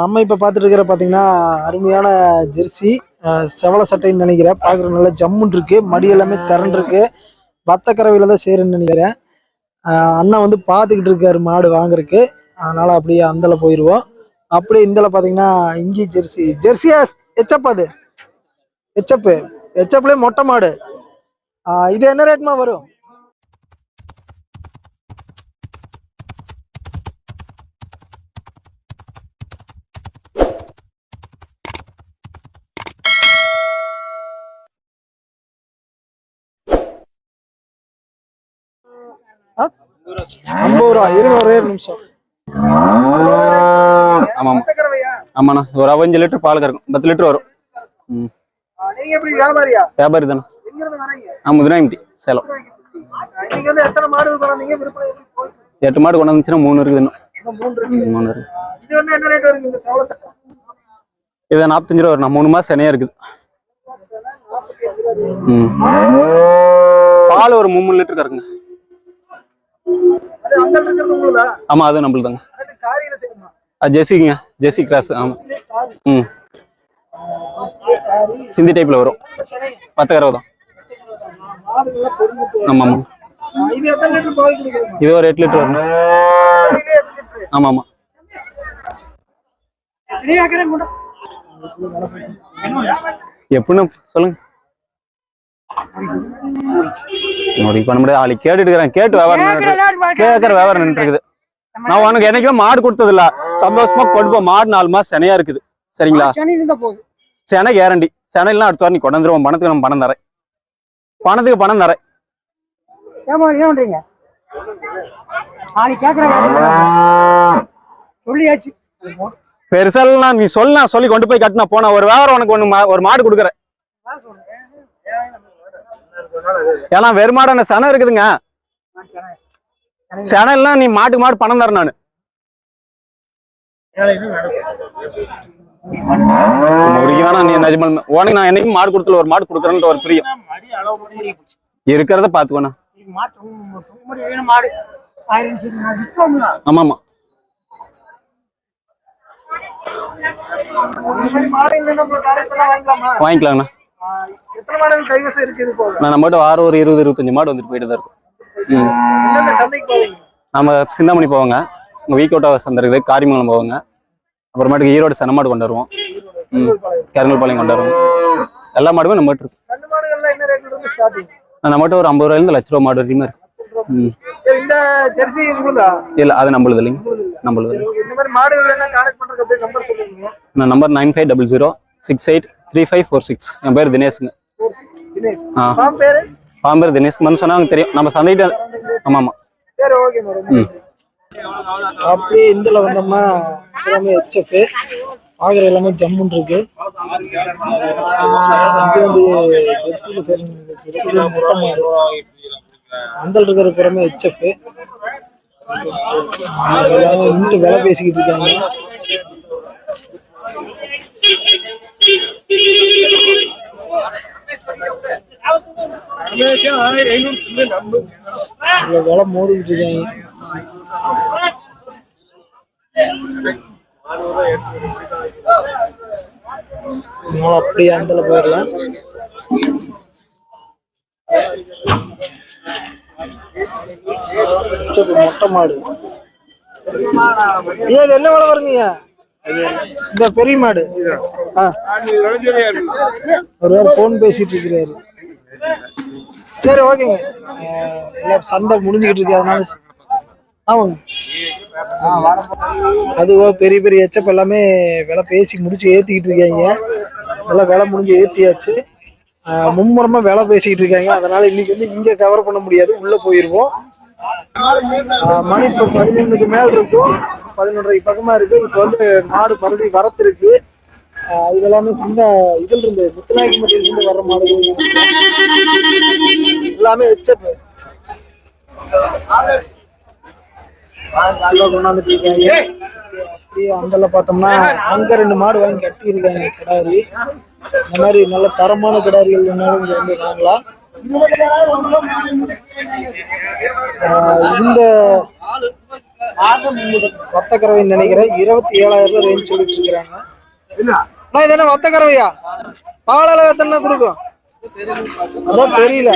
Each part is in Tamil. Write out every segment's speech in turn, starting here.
நம்ம இப்போ பார்த்துட்டு இருக்கிற பார்த்தீங்கன்னா அருமையான ஜெர்சி செவல சட்டைன்னு நினைக்கிறேன். பார்க்குற நல்ல ஜம்முன் இருக்கு. மடி எல்லாமே திரண்டிருக்கு பத்த கறவையில் தான் சேருன்னு நினைக்கிறேன். அண்ணன் வந்து பார்த்துக்கிட்டு இருக்காரு மாடு வாங்குறதுக்கு. அதனால அப்படியே அந்தல போயிடுவோம் அப்படியே இந்தல பார்த்தீங்கன்னா இஞ்சி ஜெர்சி. ஜெர்சியா எச்சப் அது? எச்சப்பு. எச்சப்லேயே மொட்டை மாடு. இது என்ன ரேட்மா வரும்? ஐம்பது ரூபா இருங்க ஒரே ஒரு நிமிஷம். ஆமாம் ஆமாண்ணா ஒரு அவஞ்சு லிட்டர் பால் கறக்கும். பத்து லிட்டர் வரும். ம். வியாபாரி தானே. எங்க இருந்து வரீங்க? ஆ முதுனாயம்பட்டி சேலம். எட்டு மாடு கொண்டு வந்துச்சுன்னா மூணு இருக்குது இன்னும். மூணு இருக்கு இது நாற்பத்தஞ்சு ரூபா வரும் மூணு மாதம் சனையாக இருக்குது. அஞ்சு பால் ஒரு மூணு லிட்டர் கறக்குங்க. ஆமாம் அது நம்மளுக்கு தாங்க அது காரியில செய்யணுமா? அது ஜெர்சிங்க ஜெர்சி கிராஸ் காரி ம். சிந்தி டைப்பில் வரும். பத்து கறவை தான். ஆமாம் ஆமாம் இது ஒரு எட்டு லிட்டர் வரும். ஆமாம் ஆமாம் எப்படின்னு சொல்லுங்க. முடிவு பண்ண முடியாது ஆளு கேட்டுட்டு இருக்கிறேன் கேட்டு நின்னுட்டு- கேட்கற வியாபாரம் நின்று இருக்குது. நான் உனக்கு என்னைக்குமே மாடு கொடுத்தது இல்ல சந்தோஷமா போ மாடு நாலு மாசம் செனையா இருக்குது. சரிங்களா? சனி கேரண்டி செனைலாம் அடுத்த வாரம் நீ கொண்டு வந்துருவோம். பணத்துக்கு நம்ம பணம் தரேன். பணத்துக்கு பணம் தரேன். சொல்லியாச்சு. பெருசாலாம் நீ சொல்லு நான் சொல்லி கொண்டு போய் கட்டினா போனா ஒரு வியாபாரம் உனக்கு ஒண்ணு ஒரு மாடு கொடுக்குறேன். ஏன்னா வெறுமாடான செனை இருக்குதுங்க. செனைலாம் நீ மாட்டுக்கு மாடு பணம் தரேன் நான். முருகி வேணா நீ நிஜமல் உனக்கு நான் என்னைக்கும் மாடு கொடுத்துல ஒரு மாடு கொடுக்குறேன்ட்டு ஒரு பிரியம். இருக்கிறத பாத்துக்கோண்ணா ஆமா ஆமா மாடு வாங்கிக்கலாங்கண்ணா. எத்தனை மாடுகள் கைவசம் இருக்கு இது போக நான் நம்மகிட்ட வாரம் ஒரு இருபது இருபத்தஞ்சு மாடு வந்துட்டு போயிட்டு தான் இருக்கும். சந்தைக்கு போவீங்க? நம்ம சிந்தாமணி போவாங்க. உங்க வீக்கோட்டா சந்தை இருக்குது காரிமங்கலம் போவாங்க. அப்புறமேட்டுக்கு ஈரோடு செனமாடு கொண்டு வருவோம். ம். கருங்கல்பாளையம் கொண்டு வருவோம். எல்லா மாடுமே நம்மகிட்ட இருக்கு நம்மகிட்ட ஒரு ஐம்பது ரூபாயிலிருந்து லட்ச ரூபா மாடு வரைக்குமே இருக்கு இல்ல அது நம்மளுது இல்லைங்க. நம்மளுது number nine five double zero six eight three five four six. என் பேர் தினேஷுங்க. ஆ. பேரு? தினேஷ். வந்து சொன்னாங்க தெரியும். நம்ம சந்தைகிட்ட ஆமா ஆமா சரி ஓகே மேடம். அப்படியே இந்தில் வந்தோம்னா எல்லாமே ஹெச்எஃப் ஆகிற எல்லாமே ஜம்முன் இருக்கு. இது வந்து மொட்டை மாடு அந்தல் இருக்கிற புறமே ஹெச்எஃப் இன்னும் விலை பேசிக்கிட்டு இருக்காங்க. இதுல விலை இருக்காங்க அதனால அப்படியே அந்த போயிடலாம் மொட்டை மாடு இது என்ன விலை வருங்கய்யா இந்த பெரிய மாடு. ஒரு ஃபோன் பேசிட்டு இருக்கிறாரு சரி ஓகேங்க. எல்லாம் சந்தை முடிஞ்சுக்கிட்டு இருக்கு அதனால ஆமாங்க. அதுவோ பெரிய பெரிய எச்சப் எல்லாமே விலை பேசி முடிச்சு ஏத்திக்கிட்டு இருக்காங்க. நல்லா விலை முடிஞ்சு ஏத்தியாச்சு. அஹ் மும்முரமா விலை பேசிக்கிட்டு இருக்காங்க. அதனால இன்னைக்கு வந்து இங்க கவர் பண்ண முடியாது. உள்ள போயிருவோம். மணி இப்போ பதினொன்றுக்கு மேல இருக்கும். பதினொன்றரை பக்கமா இருக்கு. இப்போ வந்து மாடு மறுபடியும் வரத்து இருக்கு அஹ் இது எல்லாமே சின்ன இதுல இருந்து முத்துநாயக்கி மட்டியில இருந்து வர்ற மாடுகள் எல்லாமே எச்சப்பு நல்லா கொண்டாந்துட்டு இருக்காங்க. அங்கெல்லாம் பார்த்தோம்னா அங்க ரெண்டு மாடு வாங்கி கட்டி இருக்காங்க கிடாரி. இந்த மாதிரி நல்ல தரமான கிடாரிகள் வேணாலும் இங்க வந்து வாங்கலாம். இந்த வத்த கறவைன்னு நினைக்கிறேன் இருபத்தி ஏழாயிரம் ரூபாய் ரேஞ்ச் சொல்லிட்டு இருக்கிறாங்க அண்ணா இது என்ன வத்த கறவையா பால் அளவு எத்தனை கொடுக்கும்? அதான் தெரியல.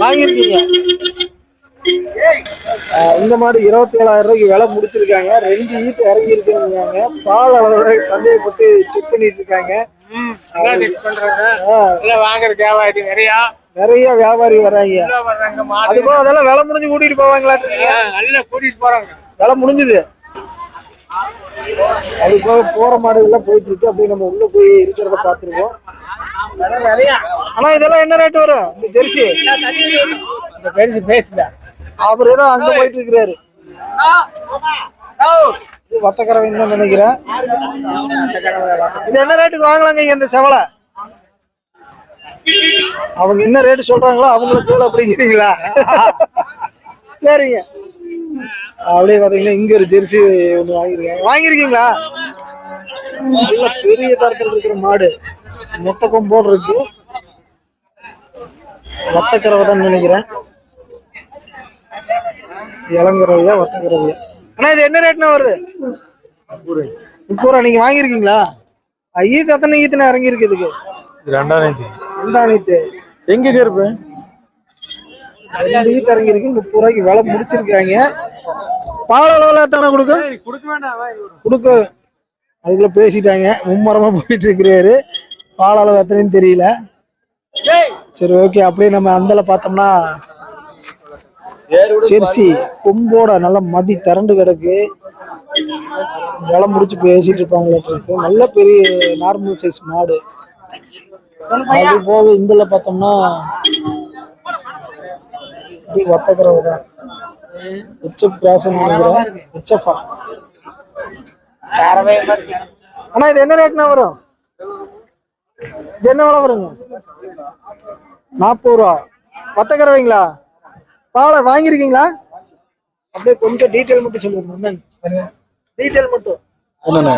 வாங்கியிருக்கீங்க. இந்த மாடு இருபத்தி ஏழாயிரம் ரூபாய்க்கு விலை முடிச்சிருக்காங்க. ரெண்டு ஈட்டு இறங்கி இருக்குங்க பால் அளவு சந்தேகப்பட்டு செக் பண்ணிட்டு இருக்காங்க வாங்குற வியாபாரி நிறையா நிறைய வியாபாரி வராங்க. வர்றாங்க மாடு அது போக அதெல்லாம் விலை முடிஞ்சு கூட்டிட்டு போவாங்களா? நல்லா கூட்டிட்டு போறாங்க. விலை முடிஞ்சது. அது போக போற மாடுகள்லாம் போயிட்டு இருக்கு அப்படியே நம்ம உள்ள போய் இருக்கிறத பார்த்துருக்கோம் நிறையா ஆனா இதெல்லாம் என்ன ரேட் வரும்? இந்த ஜெர்சி. இந்த பெருசு பேசுதா? அவர் ஏதோ அங்க போயிட்டு இருக்கிறாரு. தான் நினைக்கிறேன். இது என்ன ரேட்டுக்கு வாங்கலாங்க இந்த செவலை? அவங்க என்ன ரேட்டு சொல்றாங்களோ அவங்களுக்கு போல அப்படிங்கிறீங்களா? சரிங்க. அப்படியே பாத்தீங்கன்னா இங்க ஒரு ஜெர்சி ஒன்று வாங்கிருக்கேன் வாங்கிருக்கீங்களா நல்ல பெரிய தரத்தில் இருக்கிற மாடு. மொத்த கொம்போடு இருக்கு. வத்தக்கரவை தான் நினைக்கிறேன். இளங்கரவையா வத்தக்கரவையா? அண்ணா இது என்ன ரேட்னா வருது? முப்பது ரூபா நீங்க வாங்கியிருக்கீங்களா? ஈத்து எத்தனை ஈத்துனா இறங்கி எங்க இருப்பு ரெண்டு ஈத்து இறங்கி இருக்கு முப்பது ரூபாய்க்கு விலை முடிச்சிருக்காங்க பால் அளவுல எத்தனை கொடுக்க? வேண்டாம் கொடுக்க. அதுக்குள்ள பேசிட்டாங்க. மும்மரமா போயிட்டு இருக்கிறாரு. பால் அளவு எத்தனைன்னு தெரியல. சரி ஓகே அப்படியே நம்ம அந்தல பார்த்தோம்னா ஜெர்சி கொம்போட நல்ல மடி திரண்டு கிடக்கு. விலை முடிச்சு பேசிட்டு இருப்பாங்களாட்டு இருக்கு. நல்ல பெரிய நார்மல் சைஸ் மாடு. அது போக இந்தல பார்த்தோம்னா இது வத்தக்கரவை தான். ஹெச்எப் கிராஸ் நினைக்கிறேன். ஹெச்எஃப்ஆ அண்ணா இது என்ன ரேட்னா வரும்? இது என்ன விலை வருங்க? நாற்பது ரூபா. வத்தக்கரவைங்களா? பாவலை வாங்கியிருக்கீங்களா? அப்படியே கொஞ்சம் டீட்டெயில் மட்டும் சொல்லுங்க டீட்டெயில் மட்டும். அண்ணா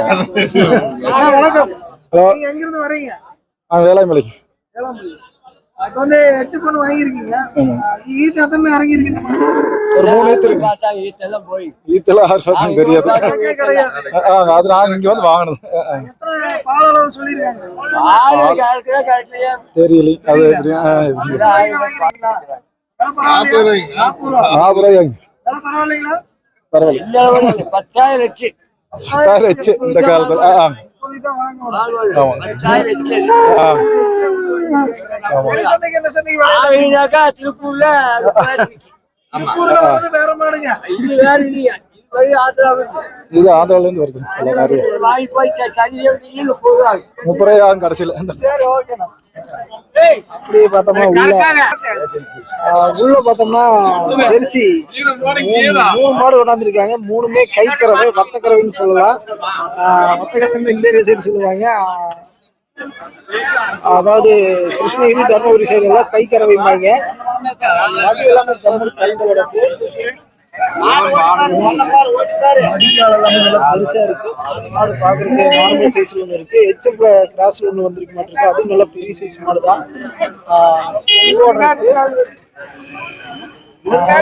வணக்கம். நீங்க எங்க இருந்து வரீங்க வேளாண்மலை வேளாண்மை இப்போ வந்து ஹெச்எப் ஒன்று வாங்கியிருக்கீங்க. ஈத்து எத்தனை இறங்கியிருக்கீங்க ஒரு மூணு ஈத்து இருக்கு. ஈத்தெல்லாம் ஆறு பத்தும் தெரியாது. கணக்கே கிடையாது. ஆ, அது நாங்க இங்க வந்து வாங்கணும் தெரியல. அது ஆ, பரவாயில்ல. பத்தாயிரம் இந்த காலத்துல. திருப்பூர்ல ஊர்ல வர்றது வேற மாடுங்க. இது வேற இல்லையா. இது ஆந்திரால இருந்து வருது. நிறைய. முப்பது ரூபாய் ஆகும் கடைசியில. அப்படியே பார்த்தோம்னா உள்ள. உள்ள பார்த்தோம்னா ஜெர்சி. மூணு மாடு கொண்டாந்துருக்காங்க. மூணுமே கைக்கறவை வத்தக்கறவைன்னு சொல்லலாம். ஆஹ், வத்தக்கறவை இந்த சைடு சொல்லுவாங்க. அதாவது கிருஷ்ணகிரி தருமபுரி சைடு எல்லாம் கைக்கறவைம்பாங்க அது எல்லாமே ஜம்மு கலந்து கிடக்கு பெருசா இருக்கு. மாடு பாக்குறதுக்கு நார்மல் சைஸ்ல ஒன்று இருக்கு. ஹெச்எப்ல கிராஸ்ல ஒன்று வந்திருக்க மாட்டிருக்கு அதுவும் நல்ல பெரிய சைஸ் மாடு தான்.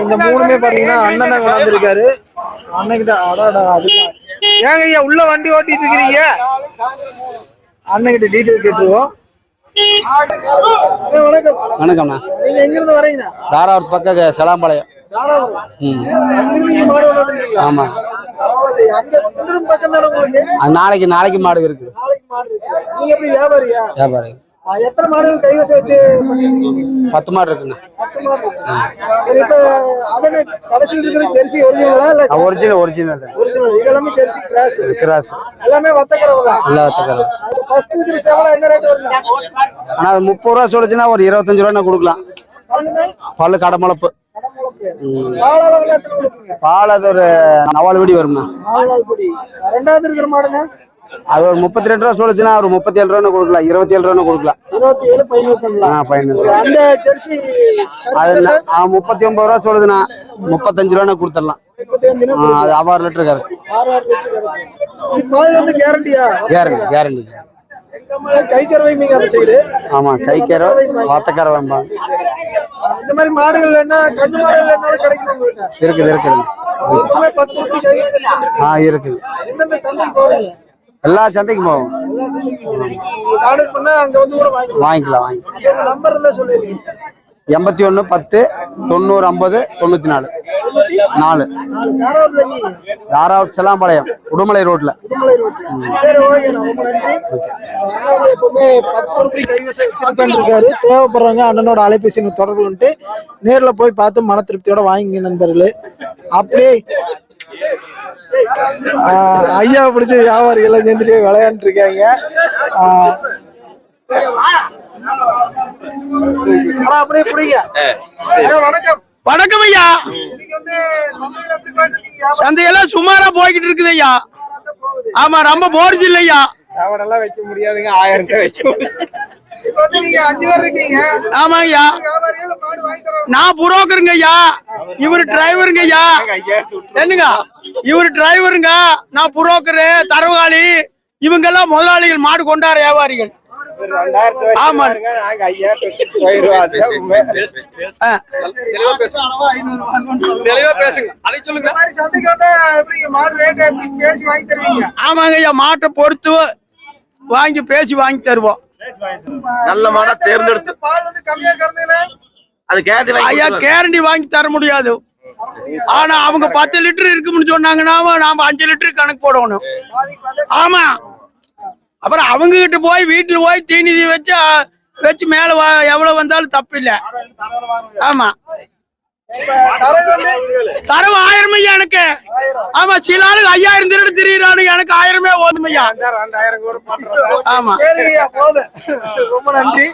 இந்த மூணுமே பாத்தீங்கன்னா அண்ணன் தான் கொண்டாந்துருக்காரு. அண்ணன் கிட்ட அடாடா அதுதான். ஏங்க ஐயா உள்ள வண்டி ஓட்டிட்டு இருக்கிறீங்க அண்ணன் கிட்ட டீட்டெயில் கேட்டுருவோம் வணக்கம். வணக்கம்ண்ணா. நீங்க எங்க இருந்து வரீங்கண்ணா தாராவூர் பக்கம் செலாம்பாளையம். ஆமா. நாளைக்கு நாளைக்கு மாடு இருக்குது நாளைக்கு மாடு இருக்கு. வியாபாரி. எத்தனை மாடுகள் கைவசம் வச்சு பத்து மாடு இருக்குண்ணா பத்து மாடு இப்ப அதன கடைசியில் இருக்கிற ஜெர்சி ஒரிஜினலா இல்ல ஒரிஜினல் ஒரிஜினல் ஒரிஜினல் இதெல்லாமே ஜெர்சி கிராஸ் கிராஸ் எல்லாமே வத்தக்கறவை தான். எல்லா வத்துக்கிறது அது ஃபர்ஸ்ட் இருக்கிற செவலை என்ன ரேட் வரும் ஆனா அது முப்பது ரூபா சொல்லுச்சுன்னா ஒரு இருபத்தஞ்சு ரூபா குடுக்கலாம். பல்லு கடமுளப்பு பால் அளவுல எத்தனை கொடுக்குங்க பால் அது ஒரு நாலு படி வரும்ண்ணா. நாலு நாள் பொடி ரெண்டாவது இருக்கிற மாடுங்க? அது ஒரு முப்பத்தி ரெண்டு ரூபா சொல்லுச்சுன்னா ஒரு முப்பத்தி ஏழு ரூபா கொடுக்கலாம். இருபத்தி ஏழு ரூபா கொடுக்கலாம். இருபத்தி ஏழு பதினோரு ஆ சரி, அந்த ஜெர்சி அது ந- ஆ, முப்பத்தி ஒன்பது ரூபா சொல்லுதுண்ணா முப்பத்தஞ்சு ரூபா கொடுத்துடலாம். அது ஆறு லிட்டர் கறக்கு ஆறு ஆறு லிட்டர் கிடைக்கும் இது பால் வந்து கேரண்டியா கேரண்டி கேரண்டி கை கறவை மீங்க அந்த சைடு ஆமா இந்த மாதிரி மாடுகள் என்ன கண்ணு மாடுகள் என்னாலும் கிடைக்கும் உங்ககிட்ட? இருக்குது இருக்குது. பத்து ரூபாய். ஆ இருக்கு எந்தெந்த சந்தைக்கு போவீங்க? எல்லா சந்தைக்கும் போவோம். எல்லா சந்தைக்கும் போவீங்க. உங்களுக்கு ஆர்டர் பண்ணா அங்க வந்து கூட வாங்கிக்கலாம். வாங்கிக்கலாம் வாங்கிக்கலாம். உங்க நம்பர் இருந்தா சொல்லிருக்கீங்க எண்பத்தி ஒன்று பத்து தொண்ணூறு ஐம்பது தொண்ணூற்றி நாலு. நாலு. தாராவூர் செல்லாம்பாளையம் உடுமலை ரோட்ல. உடுமலை ரோட்ல. சரி ஓகே ரொம்ப நன்றி. எப்பவுமே பத்து ரூபாய் கைவசம் வச்சிருக்கான்னு இருக்காரு. தேவைப்படுறவங்க அண்ணனோட அலைபேசி தொடர்பு கொண்டு நேர்ல போய் பார்த்து மன திருப்தியோட வாங்கிங்க நண்பர்களே. அப்படியே ஆஹ், ஐயா பிடிச்ச வியாபாரிகள் சேர்ந்துட்டு விளையாண்டு இருக்காங்க. அப்படியே பிடிங்க. வணக்கம். வணக்கம் ஐயா. சந்தையெல்லாம் சுமாரா போய்கிட்டு இருக்குது ஐயா ஆமா ரொம்ப போர்ஸ் இல்லையா? சாப்பாடெல்லாம் வைக்க முடியாதுங்க. ஆயிரம் ரூபாய் வைக்க முடியும் இப்ப வந்து நீங்க அஞ்சு பேர் இருக்கீங்க. ஆமா ஐயா வியாபாரிகள் மாடு வாங்கி தரோம் நான் புரோக்கருங்க ஐயா இவரு டிரைவருங்க ஐயா என்னங்க? இவரு டிரைவருங்க. நான் புரோக்கரு தரவாளி இவங்க எல்லாம் முதலாளிகள் மாடு கொண்டாட வியாபாரிகள். ஆமா. நாங்க ஐயாயிரத்து போயிருவோம் ஆ. தெளிவா பேசுங்க. அதை இந்த சொல்லுங்க மாதிரி சந்தைக்கு வந்தா எப்படி மாடு ரேட் எப்படி பேசி வாங்கி தருவீங்க? ஆமாங்க ஐயா மாட்டை பொறுத்து வாங்கி பேசி வாங்கி தருவோம். நல்ல மாடா தேர்ந்தெடுத்து. பால் வந்து கம்மியா கறந்தீங்கன்னா? அது கேட்டு வாங்கி ஐயா. கேரண்டி வாங்கி தர முடியாது. ஆனா அவங்க பத்து லிட்டர் இருக்கும்னு சொன்னாங்கன்னா நாம அஞ்சு லிட்டர் கணக்கு போடணும். ஆமா. அப்புறம் அவங்க கிட்ட போய் வீட்டுல போய் தீனி வச்சு வச்சு மேல எவ்வளவு வந்தாலும் தப்பு இல்ல ஆமா. தரவு ஆயிரம் ஐயா எனக்கு. ஆமா சில ஆளுங்க ஐயாயிரம் திருடு திரியிறானுங்க. எனக்கு ஆயிரமே ஓதும் ஐயா. ஆமா. போதும். ரொம்ப நன்றி.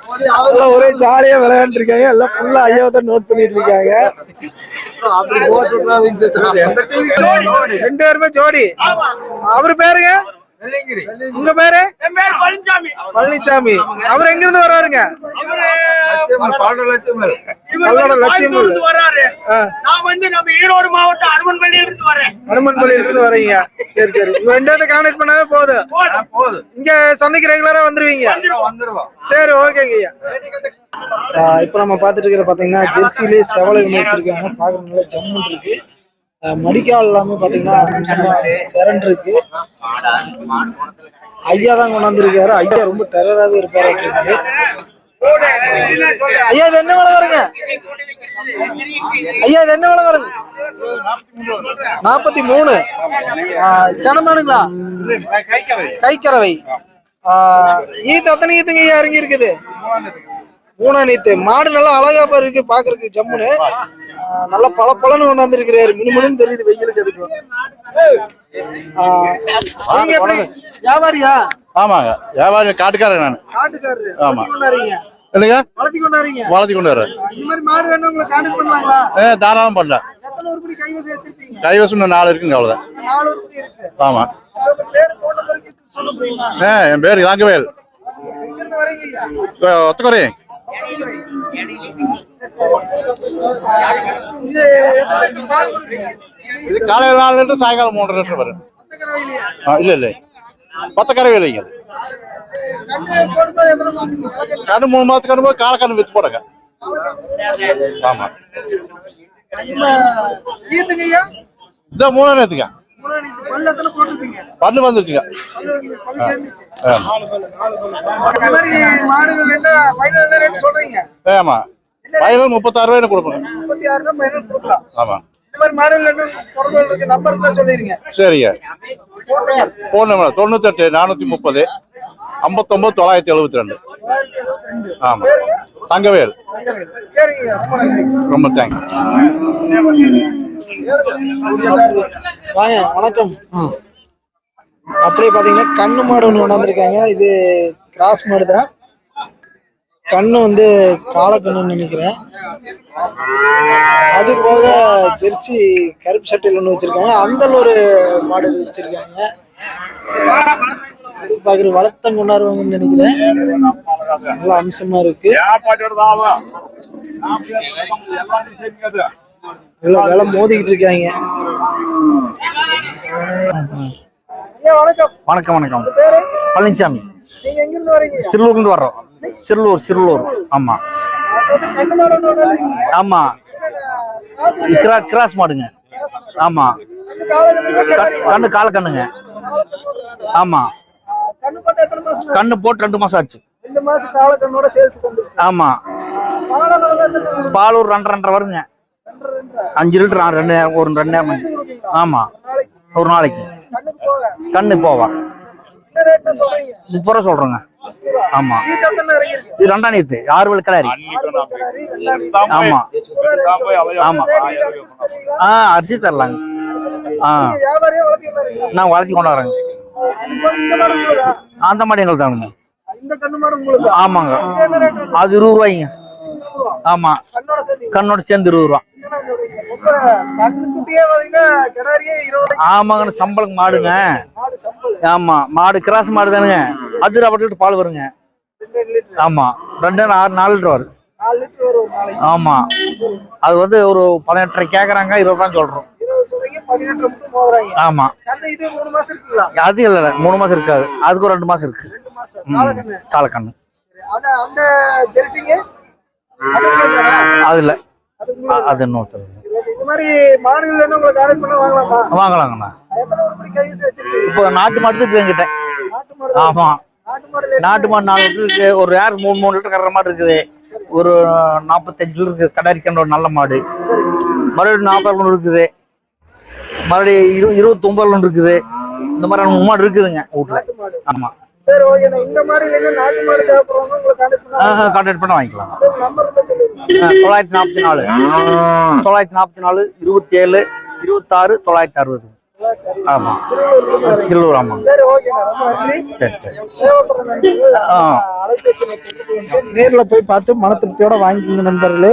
எல்லாம் ஒரே ஜாலியா விளையாண்டு இருக்காங்க எல்லாம் ஃபுல்லா ஐயாவை தான் நோட் பண்ணிட்டு இருக்காங்க ரெண்டு பேருமே ஜோடி. அவரு பேருங்க? உங்க பேரு? என் பேர் பழனிசாமி பழனிசாமி அவர் எங்க இருந்து வர்றாருங்க வர்றாரு. நான் வந்து நம்ம ஈரோடு மாவட்டம் அனுமன்பள்ளியில இருந்து வரேன். இருந்து வர்றீங்க சரி சரி. இவங்க ரெண்டு கான்டாக்ட் பண்ணாவே போதும். இங்க சந்தைக்கு ரெகுலரா வந்துருவீங்க. சரி ஓகேங்க ஐயா. இப்ப நம்ம பார்த்துட்டு இருக்கிற பாத்தீங்கன்னா ஜெர்சிலே செவலை வச்சிருக்காங்க. பார்க்க நல்லா ஜம்மு இருக்கு. மடிக்கால் எல்லாமே பாத்தீங்கன்னா கரண்ட் இருக்கு. ஐயா தான் கொண்டாந்துருக்காரு. ஐயா ரொம்ப டெரராகவே இருப்பாரு இருக்கு ஐயா இது என்ன விலை வருங்க? ஐயா இது என்ன விலை வருங்க நாற்பத்தி மூணு. சனமானுங்களா? கைக்கறவை ஆஹ் ஈத்து அத்தனை ஈத்துங்க ஐயா இறங்கி இருக்குது மூணா நீத்து மாடு நல்லா அழகா பாரு இருக்கு பாக்குறதுக்கு ஜம்முன்னு நல்லா பல பலன்னு கொண்டாந்து இருக்கிறாரு மினுமினு தெரியுது வெயிலுக்கு அதுக்கு வியாபாரியா? ஆமாங்க. வியாபாரி காட்டுக்காரன் நான். காட்டுக்காரரு. ஆமா. இல்லைங்க வளர்த்தி வளர்த்தி கொண்டு வரேன் இந்த மாதிரி மாடு வேணும் உங்களை கான்டாக்ட் பண்ணலாங்களா? ஏ தாராளம் பண்ணல எத்தனை உருப்படி கைவசம் வச்சிருப்பீங்க? கைவசம் இன்னும் நாலு இருக்குங்க அவ்வளோதான் நாலு உருப்படி இருக்கு. ஆமா. உங்க பேரு போன பிறகு சொல்ல முடியுமா? ஏ என் பேர் இதாங்கவேல் எங்க இது காலையில் நாலு லிட்டர் சாயங்காலம் மூன்றரை லிட்டர் வரும். இல்லை இல்லை. பத்தக்கரை இல்லைங்க அது. கண்ணு மூணு மாதத்துக்கு கண்ணு காலை கண்ணு வித்து போடுங்க. ஆமா. இந்த மூணு நீத்து பல்லு வந்துருச்சுங்க. ஆமா. வயலில் முப்பத்தாறு ரூபாய் கொடுப்பேங்க முப்பத்தி ஆறு ரூபாய் கொடுக்கலாம். ஆமா. இந்த மாதிரி மாடுகள் என்ன தொடர்புகள் இருக்கு? number இருந்தா சொல்லிருங்க. சரிங்க. ஃபோன் நம்பர் தொண்ணூத்தெட்டு முப்பது ஐம்பத்தொம்பது தொள்ளாயிரத்தி எழுபத்தி ரெண்டு. ஆமா? தங்கவேல். சரிங்க ரொம்ப நன்றி. வாங்க வணக்கம். அப்படியே பாத்தீங்கன்னா கண்ணு மாடு ஒன்று கொண்டாந்துருக்காங்க. இது கிராஸ் மாடு தான். கண்ணு வந்து காலக்கண்ணுன்னு நினைக்கிறேன். அது போக ஜெர்சி கருப்பு சட்டையில் ஒன்று வச்சிருக்காங்க. அந்த ஒரு மாடு வச்சிருக்காங்க. பாக்குற வளர்த்த கொண்டாடுவாங்கன்னு நினைக்கிறேன். நல்ல அம்சமா இருக்கு. நல்லா வேலை மோதிக்கிட்டு இருக்காங்க. வணக்கம். வணக்கம் வணக்கம். பழனிசாமி நீங்க எங்க இருந்து வரீங்க? சிறுலூர்லேருந்து வர்றோம். சிறுலூர் சிறுலூர். ஆமா. ஆமா. கிராஸ் மாடுங்க. ஆமா. கண்ணு கால கண்ணுங்க. ஆமா. கண்ணு போட்டு ரெண்டு மாசம் ஆச்சு. ரெண்டு மாசம் காலக்கண்ணோட சேல்ஸுக்கு வந்து ஆமா? பால் ஒரு ரெண்டரை ரெண்டரை வருங்க. அஞ்சு லிட்டர் ரெண்டு நேரம் ஒரு ரெண்டு நேரம்? ஆமா. ஒரு நாளைக்கு? கண்ணு போவா. முப்பது ரூபா சொல்றேங்க. ஆமா. இது ரெண்டாம் நீத்து ஆறு வல் வீடு. ஆமா. ஆமா. ஆ அரிசி தரலாங்க. ஆ? நான் வளர்த்தி கொண்டு வரேங்க? அந்த மாடு எங்களுக்கு தானுங்க ஆமாங்க? அது இருபது ரூபாய்ங்க. ஆமா. கண்ணோட சேர்ந்து இருபது ரூபா. ஆமாங்க சம்பளம் மாடுங்க. ஆமா மாடு கிராஸ் மாடு தானுங்க. அது லிட்டர் பால் வருங்க. ஆமா ரெண்டு ஆறு நாலு லிட்டர் வரும். ஆமா. அது வந்து ஒரு பதினெட்டரை கேக்குறாங்க இருபது தான் சொல்றோம். ஆமா. அது இல்ல மூணு மாசம் இருக்காது. அதுக்கு ஒரு ரெண்டு மாசம் இருக்கு. காலக்கண்ணு. அது இல்ல அது மாதிரி வாங்கலாமா? வாங்கலாங்கண்ணா. இப்போ நாட்டு மாடு தான் என்கிட்ட. நாட்டு. ஆமா. நாட்டு நாட்டு மாடு நாலு லிட்டர் இருக்கு. ஒரு ஏர் மூணு மூணு லிட்டர் கறற மாடு இருக்குது. ஒரு நாற்பத்தஞ்சு லிட்டர் இருக்கு கடாரிக்கண்ட ஒரு நல்ல மாடு. மறுபடியும் நாற்பது ஒன்று இருக்குது. மறுபடியும் இரு இருபத்தொம்பது ஒன்று இருக்குது. இந்த மாதிரி மூணு மாடு இருக்குதுங்க வீட்டுல நாட்டு மாடு. ஆமா. சரி ஓகேண்ணா இந்த மாதிரி இல்லைன்னா நாட்டு மாடு தேவைப்படுறவங்க உங்களை கான்டெக்ட் பண்ணா? கான்டாக்ட் பண்ண வாங்கிக்கலாம். தொள்ளாயிரத்தி நாற்பத்தி நாலு தொள்ளாயிரத்தி நாற்பத்தி நாலு இருபத்தி ஏழு இருபத்தாறு தொள்ளாயிரத்தி அறுபது. ஆமா. சில்லூர் ஆமாங்க. சரி சரி நேர்ல போய் பார்த்து மன திருப்தியோட வாங்கிக்கோங்க நண்பர்களே.